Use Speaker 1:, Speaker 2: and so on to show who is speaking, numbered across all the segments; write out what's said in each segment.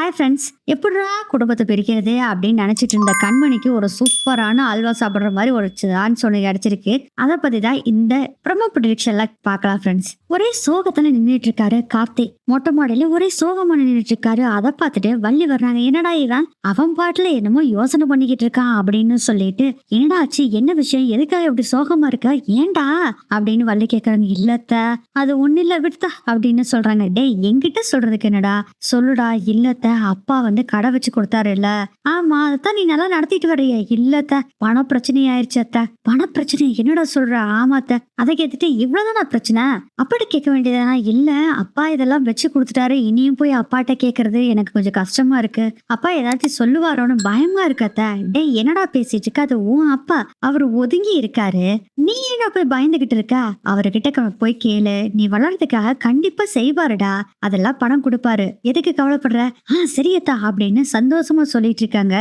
Speaker 1: Hi friends எப்படிடா குடும்பத்தை பிரிக்கிறது அப்படின்னு நினச்சிட்டு இருந்த கண்மணிக்கு ஒரு சூப்பரான அல்வா சாப்பிட்ற மாதிரி ஒரு சான்ஸ் ஒன்று கிடச்சிருக்கு. அதை பற்றி தான் இந்த ப்ரமோ ப்ரிடிக்ஷன்ல பார்க்கலாம் ஃப்ரெண்ட்ஸ் ஒரே சோகத்தில் நின்றுட்டு இருக்காரு கார்த்தி. மொட்டை மாடியில ஒரே சோகமாக நின்றுட்டு இருக்காரு. அதை பார்த்துட்டு வள்ளி வர்றாங்க. என்னடா இவன்? அவன் பாட்டில் என்னமோ யோசனை பண்ணிக்கிட்டு இருக்கான் அப்படின்னு சொல்லிட்டு என்னடா ஆச்சு? என்ன விஷயம்? எதுக்காக இப்படி சோகமாக இருக்க? ஏன்டா? அப்படின்னு வள்ளி கேட்குறாங்க இல்லத்த அது ஒன்றும் இல்லை விடுத்தா அப்படின்னு சொல்கிறாங்க டேய் எங்கிட்ட சொல்கிறதுக்கு என்னடா? சொல்லுடா இல்லத்த அப்பா வந்து கடை வச்சு கொடுத்தாரு இல்ல ஆமா அதான் நீ நல்லா நடத்திட்டு வரைய இல்லத்த பண பிரச்சனை ஆயிருச்சு அத்த. பண பிரச்சனை என்னடா சொல்ற? ஆமாத்த அதை கேட்டுட்டு இவ்வளவுதானா பிரச்சனை? அப்பாட்ட கேட்க வேண்டியதானா இல்ல அப்பா இதெல்லாம் வச்சு கொடுத்துட்டாரு. இனியும் போய் அப்பாட்ட கேக்குறது எனக்கு கொஞ்சம் கஷ்டமா இருக்கு. அப்பா ஏதாச்சும் சொல்லுவாரோன்னு பயமா இருக்கத்த டேய் என்னடா பேசிட்டு இருக்க? அது உன் அப்பா. அவர் ஒதுங்கி இருக்காரு. நீ என்ன போய் பயந்துகிட்டு இருக்க? அவர்கிட்ட போய் கேளு. நீ வளர்றதுக்காக கண்டிப்பா செய்வாருடா. அதெல்லாம் பணம் கொடுப்பாரு. எதுக்கு கவலைப்படுற? ஆ சரியத்தா அப்படின்னு சந்தோஷமா சொல்லிட்டு இருக்காங்க.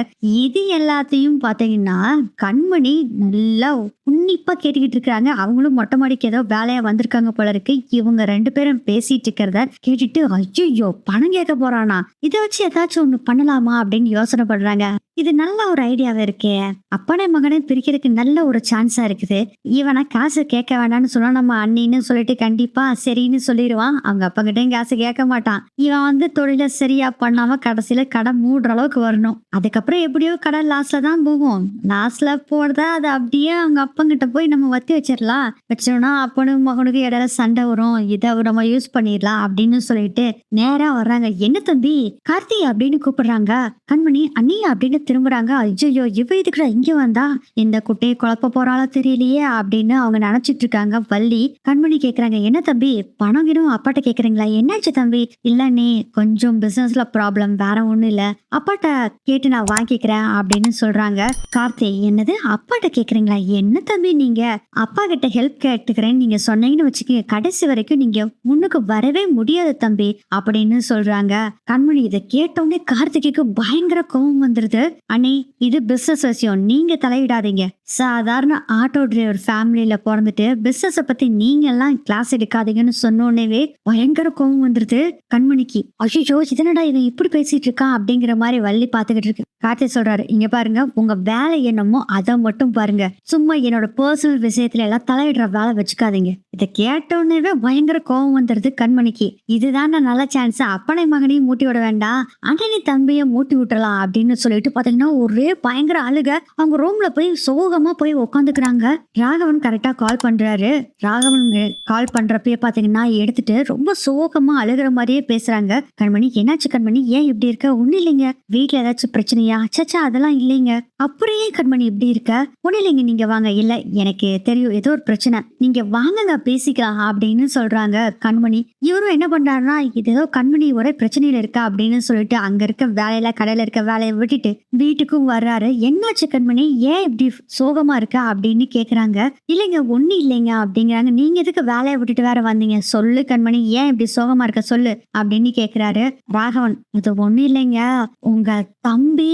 Speaker 1: இது எல்லாத்தையும் பாத்தீங்கன்னா கண்மணி நல்லா உன்னிப்பா கேட்டுக்கிட்டு இருக்காங்க அவங்களும் மொட்டை மாடிக்கு ஏதோ வேலையா வந்திருக்காங்க போல இருக்கு. இவங்க ரெண்டு பேரும் பேசிட்டு இருக்கிறத கேட்டுட்டு ஐயோ பணம் கேட்க போறானா? இதை வச்சு ஏதாச்சும் ஒண்ணு பண்ணலாமா அப்படின்னு யோசனை பண்றாங்க இது நல்ல ஒரு ஐடியாவே இருக்கே. அப்பனே மகனை பிரிக்கிறதுக்கு நல்ல ஒரு சான்ஸா இருக்குது. இவனை காசு கேட்க வேண்டாம்னு சொன்னா நம்ம அண்ணின்னு சொல்லிட்டு கண்டிப்பா சரின்னு சொல்லிடுவான். அவங்க அப்பா கிட்டயும் காசு கேட்க மாட்டான். இவன் வந்து தொழில சரியா பண்ணாமல் கடைசியில் கடை மூடுற அளவுக்கு வரணும். அதுக்கப்புறம் எப்படியோ கடை லாஸ்ட்ல தான் போகும். லாஸ்ட்ல போறத அதை அப்படியே அவங்க அப்பங்கிட்ட போய் நம்ம வத்தி வச்சிடலாம். வச்சோம்னா அப்பனும் மகனுக்கு இடையில சண்டை வரும். இதை நம்ம யூஸ் பண்ணிடலாம் அப்படின்னு சொல்லிட்டு நேராக வர்றாங்க. என்ன தம்பி? கார்த்தி அப்படின்னு கூப்பிடுறாங்க. கண்மணி அண்ணி அப்படின்னு திரும்புறாங்க. ஐயோ இவ இதுக்குடா இங்கே வந்தா? இந்த குட்டையை குழப்ப போறாளோ தெரியலையே அப்படின்னு அவங்க நினைச்சிட்டு இருக்காங்க. வள்ளி கண்மணி கேட்குறாங்க என்ன தம்பி? பணம் கிடும் அப்பாட்ட கேட்குறீங்களா என்னாச்சு தம்பி? இல்லை நீ கொஞ்சம் பிஸ்னஸில் ப்ராப்ளம் ப்ராப்ளம் வேற ஒன்றும் இல்லை. அப்பாட்ட கேட்டு நான் வாங்கிக்கிறேன் அப்படின்னு சொல்றாங்க. கார்த்தி என்னது? அப்பாட்ட கேக்குறீங்களா? என்ன தம்பி நீங்க? அப்பா கிட்ட ஹெல்ப் கேட்டுக்கிறேன்னு நீங்க சொன்னீங்கன்னு வச்சுக்கோங்க கடைசி வரைக்கும் நீங்க முன்னுக்கு வரவே முடியாது தம்பி அப்படின்னு சொல்றாங்க. கண்மணி இதை கேட்டோடனே கார்த்திகைக்கு பயங்கர கோவம் வந்துருது. அண்ணி இது பிசினஸ் விஷயம். நீங்க தலையிடாதீங்க. சாதாரண ஆட்டோ டிரைவர் ஃபேமிலியில பிறந்துட்டு பிஸ்னஸை பத்தி நீங்க எல்லாம் கிளாஸ் எடுக்காதீங்கன்னு சொன்னோடனே பயங்கர கோவம் வந்துருது. கண்மணிக்கு அஷிஷோ இதனடா இவன் இப்படி பேசிட்டு இருக்கான்? அப்படிங்கிற மாதிரி வள்ளி பாத்துக்கிட்டு இருக்கு. கார்த்தி சொல்றாரு இங்க பாருங்க உங்க வேலை என்னமோ அதை மட்டும் பாருங்க. சும்மா என்னோட பர்சனல் விஷயத்துல எல்லாம் தலையிடுற வேலை வச்சுக்காதீங்க. இதை கேட்டோடனே பயங்கர கோவம் வந்துருது கண்மணிக்கு. இதுதான் நான் நல்ல சான்ஸ் அப்பனை மகனையும் மூட்டி விட வேண்டாம். அண்ணனி தம்பியை மூட்டி விட்டுறலாம். அப்படின்னு சொல்லிட்டு பாத்தீங்கன்னா ஒரே பயங்கர அழுக. அவங்க ரூம்ல போய் சோகம் போய் உக்காந்துக்கிறாங்க. ராகவன் கரெக்டா கால் பண்றாரு. ராகவன் கால் பண்றப்பயே பாத்தீங்கன்னா எடுத்துட்டு ரொம்ப சோகமா அழுகிற மாதிரியே பேசுறாங்க. கண்மணி என்னாச்சு கண்மணி? ஏன் இப்படி இருக்க? ஒண்ணு இல்லைங்க. வீட்டுல ஏதாச்சும் பிரச்சனையா? சச்சா அதெல்லாம் இல்லைங்க. அப்படியே கண்மணி இப்படி இருக்க? ஒண்ணு இல்லைங்க. நீங்க வாங்க. இல்ல எனக்கு தெரியும். ஏதோ ஒரு பிரச்சனை. நீங்க வாங்குங்க பேசிக்கலாம் அப்படின்னு சொல்றாங்க கண்மணி. இவரும் என்ன பண்றாருன்னா இது ஏதோ கண்மணி ஒரே பிரச்சனையில இருக்கா? அப்படின்னு சொல்லிட்டு அங்க இருக்க வேலையில கடையில இருக்க வேலையை விட்டுட்டு வீட்டுக்கும் வர்றாரு. என்னாச்சு கண்மணி? ஏன் இப்படி சோகமா இருக்கா அப்படின்னு கேக்குறாங்க. இல்லைங்க ஒண்ணு இல்லைங்க அப்படிங்கிறாங்க. நீங்க எதுக்கு வேலையை விட்டுட்டு வேற வந்தீங்க? சொல்லு கண்மணி ஏன் இப்படி சோகமா இருக்க சொல்லு அப்படின்னு கேக்குறாரு. ராகவன் இது ஒண்ணு இல்லைங்க. உங்க தம்பி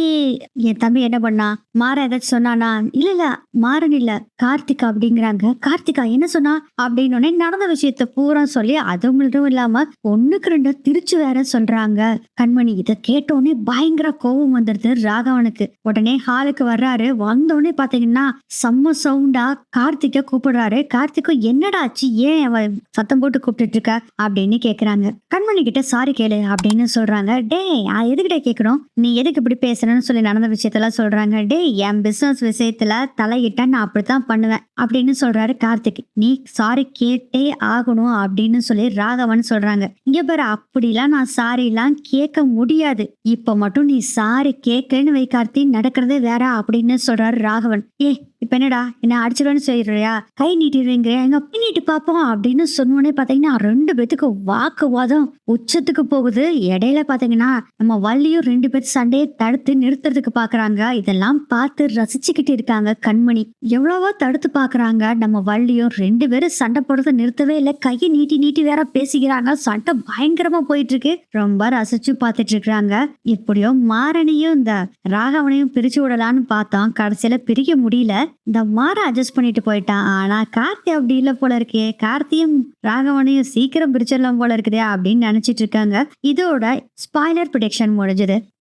Speaker 1: என் தம்பி என்ன பண்ணா? மாற ஏதாச்சும் சொன்னானா? இல்ல இல்ல மாறன் இல்ல கார்த்திகா அப்படிங்கிறாங்க. கார்த்திகா என்ன சொன்னா? அப்படின்னு உடனே நடந்த விஷயத்த பூரா சொல்லி அது மட்டும் இல்லாம ஒண்ணுக்கு ரெண்டு திருச்சு வேற சொல்றாங்க. கண்மணி இதை கேட்டோடனே பயங்கர கோபம் வந்துருது ராகவனுக்கு. உடனே ஹாலுக்கு வர்றாரு. வந்தோடனே பாத்தீங்கன்னா செம்ம சவுண்டா கார்த்திக்க கூப்பிடுறாரு. கார்த்திக்கும் என்னடா ஆச்சு? ஏன் அவ சத்தம் போட்டு கூப்பிட்டுட்டு இருக்க அப்படின்னு கேக்குறாங்க. கண்மணி கிட்ட சாரி கேளு அப்படின்னு சொல்றாங்க. டேய் எதுக்கிட்ட கேட்கணும் நீ எதுக்கு இப்படி பேசுறேன்னு சொல்லி நடந்த விஷயத்தெல்லாம் சொல்றாங்க. டேய் என் பிசினஸ் விஷயத்துல தலையிட்டா நான் அப்படித்தான் பண்ணுவேன் அப்படின்னு சொல்றாரு கார்த்திக். நீ சாரி கேட்டே ஆகணும் அப்படின்னு சொல்லி ராகவன் சொல்றாங்க. இங்க பாரு அப்படிலாம் நான் சாரி எல்லாம் கேட்க முடியாது. இப்ப மட்டும் நீ சாரி கேட்கலன்னு வை கார்த்தி. நடக்கிறதே வேற அப்படின்னு சொல்றாரு ராகவன். ஏ me. இப்ப என்னடா? என்ன அடிச்சிடுவேன்னு சொல்லிடுறியா? கை நீட்டிடுறீங்க. எங்க அப்படி நீட்டி பார்ப்போம் அப்படின்னு சொன்னோடனே பாத்தீங்கன்னா ரெண்டு பேத்துக்கு வாக்குவாதம் உச்சத்துக்கு போகுது. இடையில பாத்தீங்கன்னா நம்ம வள்ளியும் ரெண்டு பேர் சண்டையை தடுத்து நிறுத்துறதுக்கு பாக்குறாங்க. இதெல்லாம் பார்த்து ரசிச்சுக்கிட்டு இருக்காங்க கண்மணி. எவ்வளவோ தடுத்து பாக்குறாங்க. நம்ம வள்ளியும் ரெண்டு பேரும் சண்டை போடுறத நிறுத்தவே இல்லை. கையை நீட்டி நீட்டி வேற பேசிக்கிறாங்க. சண்டை பயங்கரமா போயிட்டு இருக்கு ரொம்ப ரசிச்சு பார்த்துட்டு இருக்கிறாங்க எப்படியோ மாரணியும் இந்த ராகவனையும் பிரிச்சு விடலான்னு பார்த்தோம். கடைசியில பிரிக்க முடியல. இந்த மாற அட்ஜஸ்ட் பண்ணிட்டு போயிட்டான். ஆனா கார்த்தி அப்படி இல்லை போல இருக்கே. கார்த்தியும் ராகவனையும் சீக்கிரம் பிரிச்சிடலாம் போல இருக்குதே அப்படின்னு நினைச்சிட்டு இருக்காங்க. இதோட ஸ்பாய்லர் ப்ரொடெக்ஷன் முடிஞ்சது.